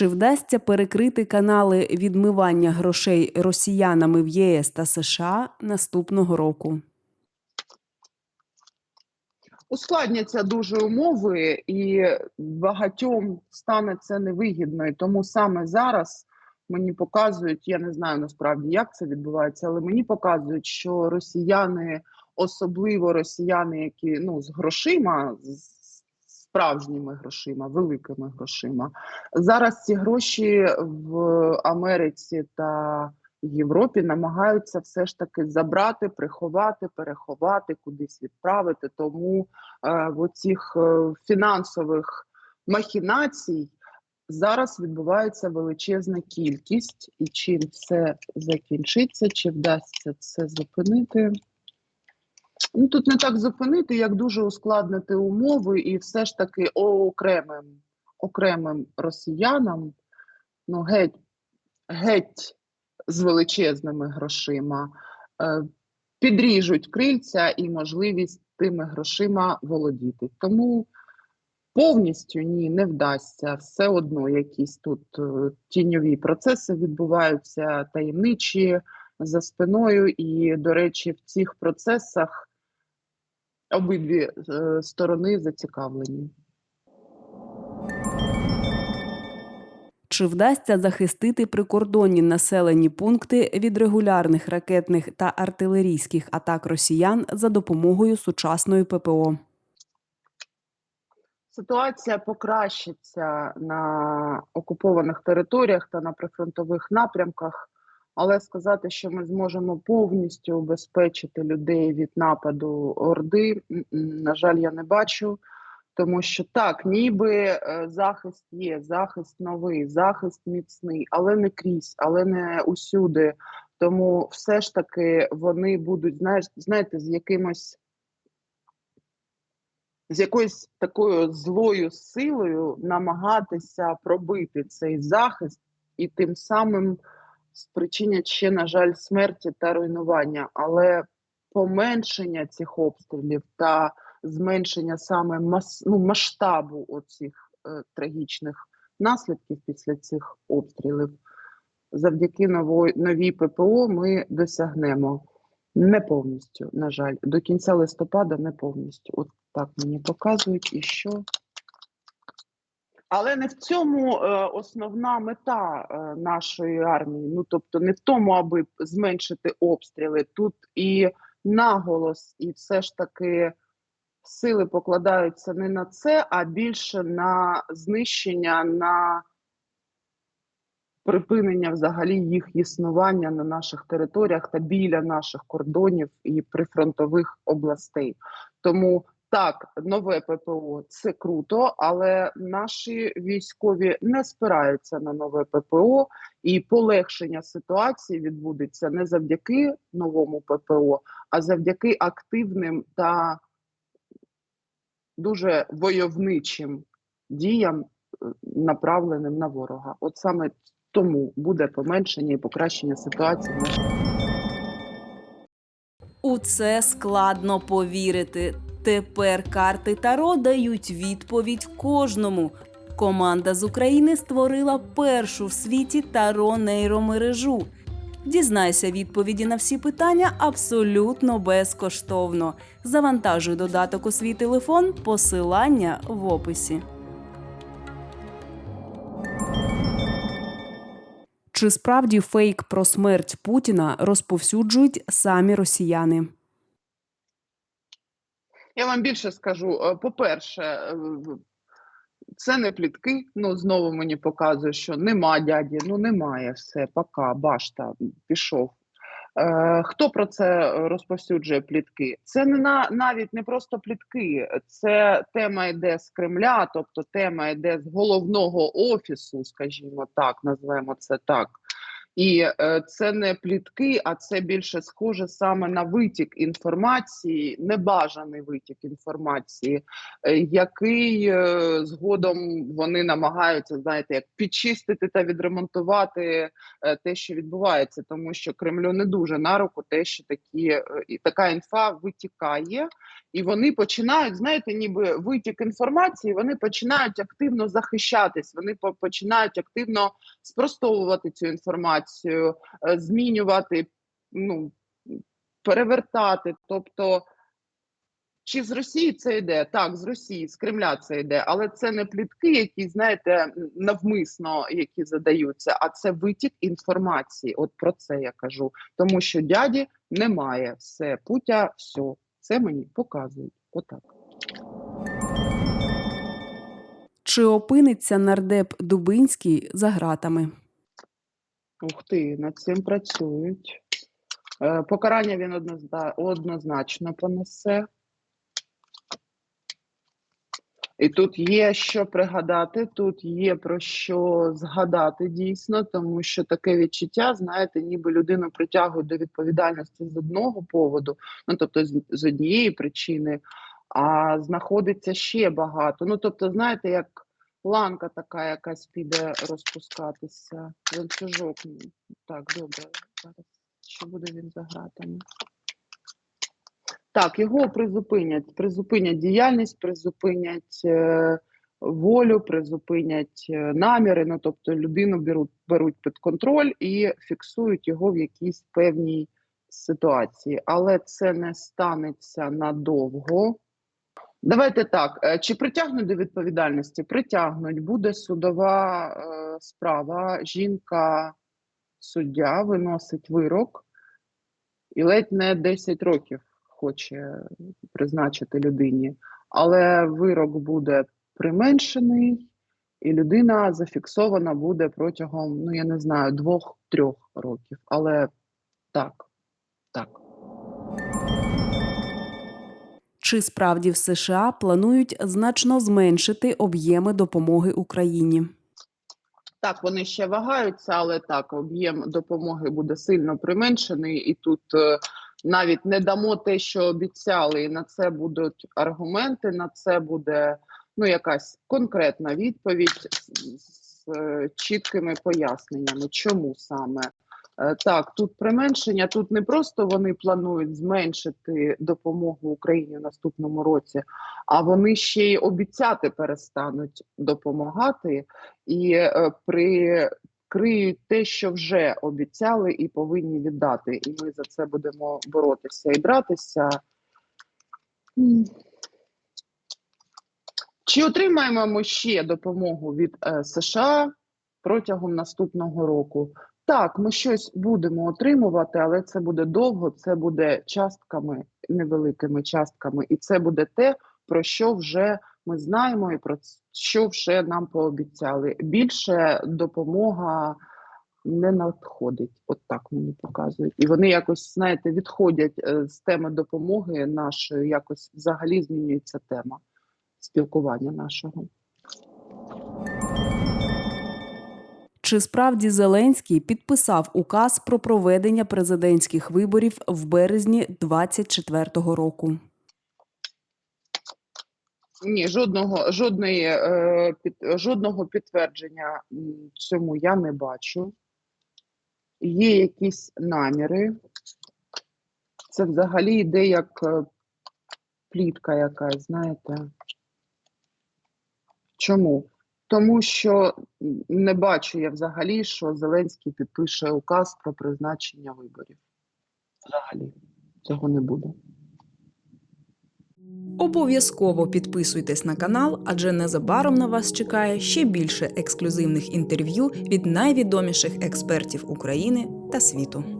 Чи вдасться перекрити канали відмивання грошей росіянами в ЄС та США наступного року? ускладняться дуже умови, і багатьом стане це невигідно. І тому саме зараз мені показують, я не знаю насправді, як це відбувається, але мені показують, що росіяни, особливо росіяни, які ну з грошима, з справжніми грошима, великими грошима, зараз ці гроші в Америці та Європі намагаються все ж таки забрати, приховати, переховати, кудись відправити. Тому е, в оцих е, фінансових махінацій зараз відбувається величезна кількість, і чим це закінчиться, чи вдасться це зупинити. Ну, тут не так зупинити, як дуже ускладнити умови, і все ж таки окремим окремим росіянам, ну геть, геть з величезними грошима, е, підріжуть крильця і можливість тими грошима володіти. Тому повністю ні, не вдасться. Все одно якісь тут е, тіньові процеси відбуваються, таємничі за спиною. І, до речі, в цих процесах обидві е, сторони зацікавлені. Чи вдасться захистити прикордонні населені пункти від регулярних ракетних та артилерійських атак росіян за допомогою сучасної ППО? Ситуація покращиться на окупованих територіях та на прифронтових напрямках, але сказати, що ми зможемо повністю убезпечити людей від нападу Орди, на жаль, я не бачу. Тому що так, ніби е, захист є, захист новий, захист міцний, але не крізь, але не усюди. Тому все ж таки вони будуть, знаєш, знаєте, з якимось з якоюсь такою злою силою намагатися пробити цей захист і тим самим спричинять ще, на жаль, смерті та руйнування. Але поменшення цих обстрілів та зменшення саме мас, ну, масштабу оцих е, трагічних наслідків після цих обстрілів, завдяки нової, новій ППО ми досягнемо не повністю, на жаль, до кінця листопада не повністю. От так мені показують і що. Але не в цьому е, основна мета е, нашої армії. Ну тобто, не в тому, аби зменшити обстріли. Тут і наголос, і все ж таки сили покладаються не на це, а більше на знищення, на припинення взагалі їх існування на наших територіях та біля наших кордонів і прифронтових областей. Тому так, нове ППО це круто, але наші військові не спираються на нове ППО, і полегшення ситуації відбудеться не завдяки новому ППО, а завдяки активним та дуже войовничим діям, е, направленим на ворога. От саме тому буде поменшення і покращення ситуації. У це складно повірити. Тепер карти Таро дають відповідь кожному. Команда з України створила першу в світі таро нейромережу. Дізнайся відповіді на всі питання абсолютно безкоштовно. Завантажуй додаток у свій телефон, посилання в описі. Чи справді фейк про смерть Путіна розповсюджують самі росіяни? Я вам більше скажу. Е, По-перше, е, це не плітки. Ну знову мені показує, що нема дяді. Ну немає все, пока, башта пішов. Е, Хто про це розповсюджує плітки? Це не на навіть не просто плітки, це тема йде з Кремля, тобто тема йде з головного офісу, скажімо так, називаємо це так. І е, це не плітки, а це більше схоже саме на витік інформації, небажаний витік інформації, е, який е, згодом вони намагаються, знаєте, як підчистити та відремонтувати те, що відбувається, тому що Кремлю не дуже на руку те, що такі і така інфа витікає, і вони починають, знаєте, ніби витік інформації, вони починають активно захищатись, вони починають активно спростовувати цю інформацію, е, змінювати, ну перевертати. Тобто, чи з Росії це йде? Так, з Росії, з Кремля це йде, але це не плітки, які знаєте, навмисно які задаються, а це витік інформації. От про це я кажу. Тому що дяді немає все, путя, все. Це мені показують. Отак. Чи опиниться нардеп Дубинський за ґратами? Ух ти, над цим працюють. Е, Покарання він однозначно понесе. І тут є що пригадати, тут є про що згадати дійсно, тому що таке відчуття, знаєте, ніби людину притягують до відповідальності з одного поводу, ну тобто з, з однієї причини, а знаходиться ще багато. Ну тобто, знаєте, як ланка така якась піде розпускатися, ланцюжок. Так, добре, зараз чи буде він за? Так, його призупинять, призупинять діяльність, призупинять е, волю, призупинять е, наміри. Ну тобто людину беруть, беруть під контроль і фіксують його в якійсь певній ситуації, але це не станеться надовго. Давайте так. е, Чи притягнуть до відповідальності? Притягнуть. Буде судова е, справа. Жінка суддя виносить вирок і ледь не 10 років хоче призначити людині. Але вирок буде применшений, і людина зафіксована буде протягом, ну я не знаю, двох-трьох років. Але так, так. Чи справді в США планують значно зменшити об'єми допомоги Україні? Так, вони ще вагаються, але так, об'єм допомоги буде сильно применшений, і тут е, навіть не дамо те, що обіцяли. І на це будуть аргументи, на це буде ну якась конкретна відповідь з, е, чіткими поясненнями, чому саме. Е, Так, тут применшення, тут не просто вони планують зменшити допомогу Україні в наступному році, а вони ще й обіцяти перестануть допомагати і е, прикриють те, що вже обіцяли і повинні віддати. І ми за це будемо боротися і братися. Чи отримаємо ми ще допомогу від е, США протягом наступного року? Так, ми щось будемо отримувати, але це буде довго, це буде частками, невеликими частками, і це буде те, про що вже ми знаємо і про що вже нам пообіцяли. Більше допомога не надходить. От так мені показують. І вони якось, знаєте, відходять е, з теми допомоги нашої, якось взагалі змінюється тема спілкування нашого. Чи справді Зеленський підписав указ про проведення президентських виборів в березні 2024 року? Ні, жодного жодної е, під, жодного підтвердження цьому я не бачу. Є якісь наміри. Це взагалі йде як е, плітка якась, знаєте. Чому? Тому що не бачу я взагалі, що Зеленський підпише указ про призначення виборів. Взагалі цього не буде. Обов'язково підписуйтесь на канал, адже незабаром на вас чекає ще більше ексклюзивних інтерв'ю від найвідоміших експертів України та світу.